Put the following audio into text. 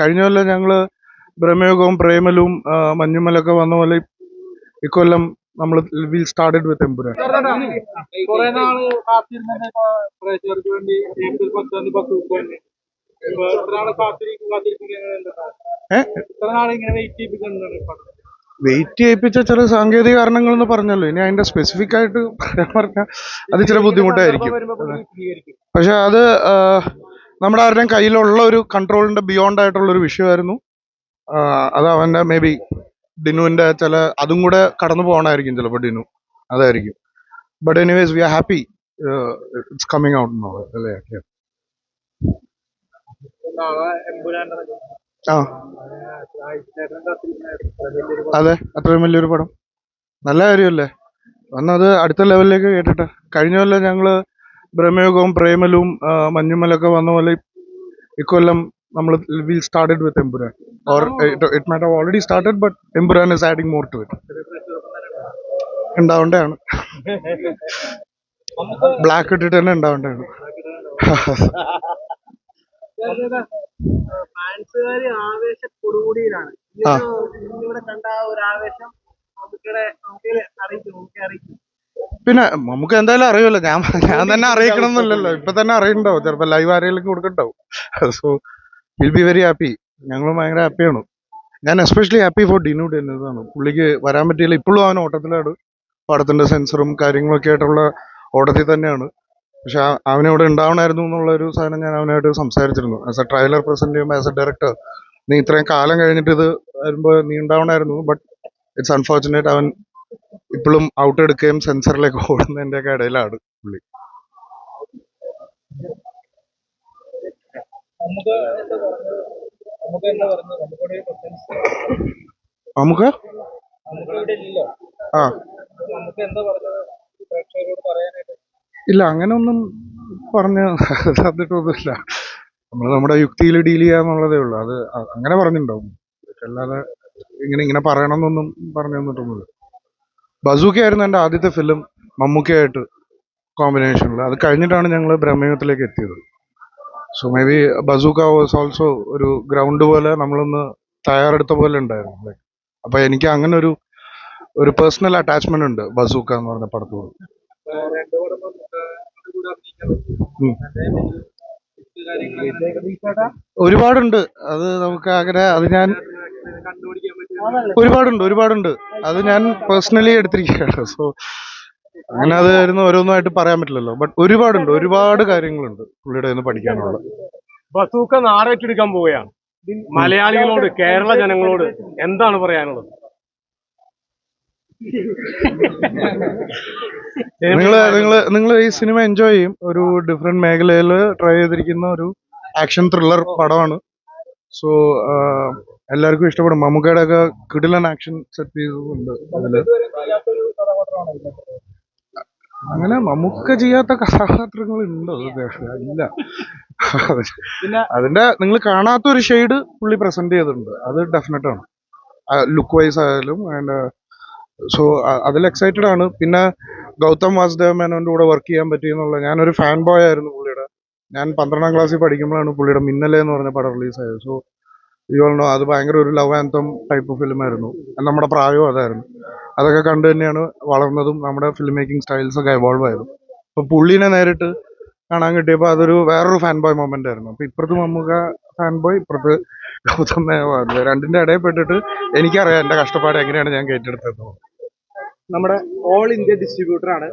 കഴിഞ്ഞ കൊല്ലം ഞങ്ങൾ ബ്രഹ്മയോഗവും പ്രേമലും മഞ്ഞുമലൊക്കെ വന്ന പോലെ ഇക്കൊല്ലം നമ്മൾ will started with Empuraan wait ചെയ്യിപ്പിച്ച ചില സാങ്കേതിക കാരണങ്ങൾ എന്ന് പറഞ്ഞല്ലോ. ഇനി അതിന്റെ സ്പെസിഫിക് ആയിട്ട് പറയാൻ പറഞ്ഞാൽ അത് ചില ബുദ്ധിമുട്ടായിരിക്കും. പക്ഷെ അത് നമ്മുടെ ആരുടെയും കയ്യിലുള്ള ഒരു കൺട്രോളിന്റെ ബിയോണ്ട് ആയിട്ടുള്ള ഒരു വിഷയമായിരുന്നു. അത് അവന്റെ മേ ബി ഡിനുവിന്റെ ചില അതും കൂടെ കടന്നു പോകണമായിരിക്കും ചിലപ്പോൾ ഡിനു. അതായിരിക്കും. But anyways we are happy it's coming out അല്ലേ? ആ. അതെ അത്രയും വലിയൊരു പടം. നല്ല കാര്യമല്ലേ? വന്നത് അടുത്ത ലെവലിലേക്ക് കേട്ടിട്ട്. കഴിഞ്ഞ കൊല്ലം ഞങ്ങൾ ബ്രഹ്മയുഗവും പ്രേമലും മഞ്ഞുമലൊക്കെ വന്ന പോലെ ഇക്കൊല്ലം നമ്മൾ will started with Empuraan or it might have already started but Empuraan is adding more to it ഉണ്ടാവേണ്ടതാണ്. Black ഇട്ടിട്ട് തന്നെ ഉണ്ടാവേണ്ടതാണ്. ഫാൻസുകാര്. ഇവിടെ കണ്ട ആ ഒരു ആവേശം നമുക്കിടെ നമുക്ക് അറിയിക്കും നമുക്ക് അറിയിക്കും. പിന്നെ നമുക്ക് എന്തായാലും അറിയുമല്ലോ. ഞാൻ ഞാൻ തന്നെ അറിയിക്കണം എന്നില്ലല്ലോ ഇപ്പൊ തന്നെ അറിയണ്ടാവും ചിലപ്പോ ലൈവ് ആരെങ്കിലും കൊടുക്കണ്ടാവും. So will be very happy ഞങ്ങൾ ഭയങ്കര ഹാപ്പിയാണ് ഞാൻ എസ്പെഷ്യലി ഹാപ്പി ഫോർ ഡിനു എന്നതാണ് പുള്ളിക്ക് വരാൻ പറ്റിയില്ല. ഇപ്പോഴും അവൻ ഓട്ടത്തിലാണ്. പടത്തിന്റെ സെൻസറും കാര്യങ്ങളൊക്കെ ആയിട്ടുള്ള ഓട്ടത്തിൽ തന്നെയാണ്. പക്ഷെ ആ- ഇവിടെ ഉണ്ടാവണമായിരുന്നു എന്നുള്ള ഒരു സാധനം ഞാൻ അവനായിട്ട് സംസാരിച്ചിരുന്നു. ആസ് എ ട്രൈലർ പ്രസന്റ് ചെയ്യുമ്പോൾ ആസ് എ ഡയറക്ടർ നീ ഇത്രയും കാലം കഴിഞ്ഞിട്ട് ഇത് വരുമ്പോൾ നീ ഉണ്ടാവണമായിരുന്നു ബട്ട് ഇറ്റ്സ് അൺഫോർച്ചുനേറ്റ് അവൻ ഇപ്പോഴും ഔട്ട് എടുക്കുകയും സെൻസറിലേക്ക് ഓടുന്നതിന്റെ ഒക്കെ ഇടയിലാണ് പുള്ളി. നമുക്ക് ആ. ഇല്ല അങ്ങനെ ഒന്നും പറഞ്ഞ് തന്നിട്ടൊന്നുമില്ല. നമ്മൾ നമ്മുടെ യുക്തിയിൽ ഡീൽ ചെയ്യാന്നുള്ളതേ ഉള്ളൂ. അത് അങ്ങനെ പറഞ്ഞിട്ടുണ്ടാവും. അല്ലാതെ ഇങ്ങനെ ഇങ്ങനെ പറയണമെന്നൊന്നും പറഞ്ഞു തന്നിട്ടൊന്നുമില്ല. ബസൂക്ക ആയിരുന്നു എന്റെ ആദ്യത്തെ ഫിലിം മമ്മൂക്കയായിട്ട് കോമ്പിനേഷനിൽ അത് കഴിഞ്ഞിട്ടാണ് ഞങ്ങൾ ബ്രഹ്മയുഗത്തിലേക്ക് എത്തിയത്. So maybe Bazooka was also ഒരു ഗ്രൗണ്ട് പോലെ നമ്മളൊന്ന് തയ്യാറെടുത്ത പോലെ ഉണ്ടായിരുന്നു. ലൈക്ക് അപ്പൊ എനിക്ക് അങ്ങനെ ഒരു ഒരു പേഴ്സണൽ അറ്റാച്ച്മെന്റ് ഉണ്ട് ബസൂക്ക എന്ന് പറഞ്ഞ പടത്തോട് ഒരുപാടുണ്ട്. അത് നമുക്ക് അങ്ങനെ അത് ഞാൻ ഒരുപാടുണ്ട് ഒരുപാടുണ്ട്. അത് ഞാൻ പേഴ്സണലി എടുത്തിരിക്കുകയാണ്. സോ അങ്ങനെ അത് ഓരോന്നായിട്ട് പറയാൻ പറ്റില്ലല്ലോ. ബട്ട് ഒരുപാടുണ്ട് ഒരുപാട് കാര്യങ്ങളുണ്ട് പുള്ളിയുടെ നിന്ന് പഠിക്കാനുള്ളത് ബസൂക്ക നാറേറ്റെടുക്കാൻ പോവുകയാണ്. മലയാളികളോട് കേരള ജനങ്ങളോട് എന്താണ് പറയാനുള്ളത്? നിങ്ങൾ നിങ്ങൾ നിങ്ങൾ ഈ സിനിമ എൻജോയ് ചെയ്യും? ഒരു ഡിഫറെന്റ് മേഖലയിൽ ട്രൈ ചെയ്തിരിക്കുന്ന ഒരു ആക്ഷൻ ത്രില്ലർ പടമാണ്. സോ എല്ലാവർക്കും ഇഷ്ടപ്പെടും. മമ്മൂക്കയുടെ ഒക്കെ കിടിലൻ ആക്ഷൻ സെറ്റ് ചെയ്തതുണ്ട് അതിൽ. അങ്ങനെ മമ്മൂക്ക ചെയ്യാത്ത കഥാപാത്രങ്ങൾ ഉണ്ടോ ഇല്ല. അതിന്റെ നിങ്ങൾ കാണാത്ത ഒരു ഷെയ്ഡ് പുള്ളി പ്രസന്റ് ചെയ്തിട്ടുണ്ട്. അത് ഡെഫിനറ്റ് ആണ്. ലുക്ക് വൈസ് ആയാലും ആൻഡ് സോ അതിൽ എക്സൈറ്റഡ് ആണ്. പിന്നെ ഗൗതം വാസുദേവ മേനോന്റെ കൂടെ വർക്ക് ചെയ്യാൻ പറ്റിയെന്നുള്ള ഞാനൊരു ഫാൻ ബോയ് ആയിരുന്നു പുള്ളിയുടെ. ഞാൻ പന്ത്രണ്ടാം ക്ലാസ്സിൽ പഠിക്കുമ്പോഴാണ് പുള്ളിയുടെ മിന്നലെ എന്ന് പറഞ്ഞ പടം റിലീസ് ആയത്. സോ യുവളിനോ അത് ഭയങ്കര ഒരു ലവ് ആന്തം ടൈപ്പ് ഫിലിം ആയിരുന്നു. നമ്മുടെ പ്രായവും അതായിരുന്നു. അതൊക്കെ കണ്ടു തന്നെയാണ് വളർന്നതും നമ്മുടെ ഫിലിം മേക്കിംഗ് സ്റ്റൈൽസ് ഒക്കെ എവോൾവ് ആയതും. അപ്പൊ പുള്ളീനെ നേരിട്ട് കാണാൻ കിട്ടിയപ്പോൾ അതൊരു വേറൊരു ഫാൻ ബോയ് മൊമെന്റ് ആയിരുന്നു. അപ്പൊ ഇപ്പുറത്ത് മമ്മൂക്ക ഫാൻ ബോയ് ഇപ്പുറത്ത് ഗൗതം മേവാണ് രണ്ടിന്റെ ഇടയിൽ പെട്ടിട്ട് എനിക്കറിയാം എന്റെ കഷ്ടപ്പാട് എങ്ങനെയാണ് ഞാൻ കേട്ടെടുത്തത് നമ്മുടെ ഓൾ ഇന്ത്യ ഡിസ്ട്രിബ്യൂട്ടർ ആണ്.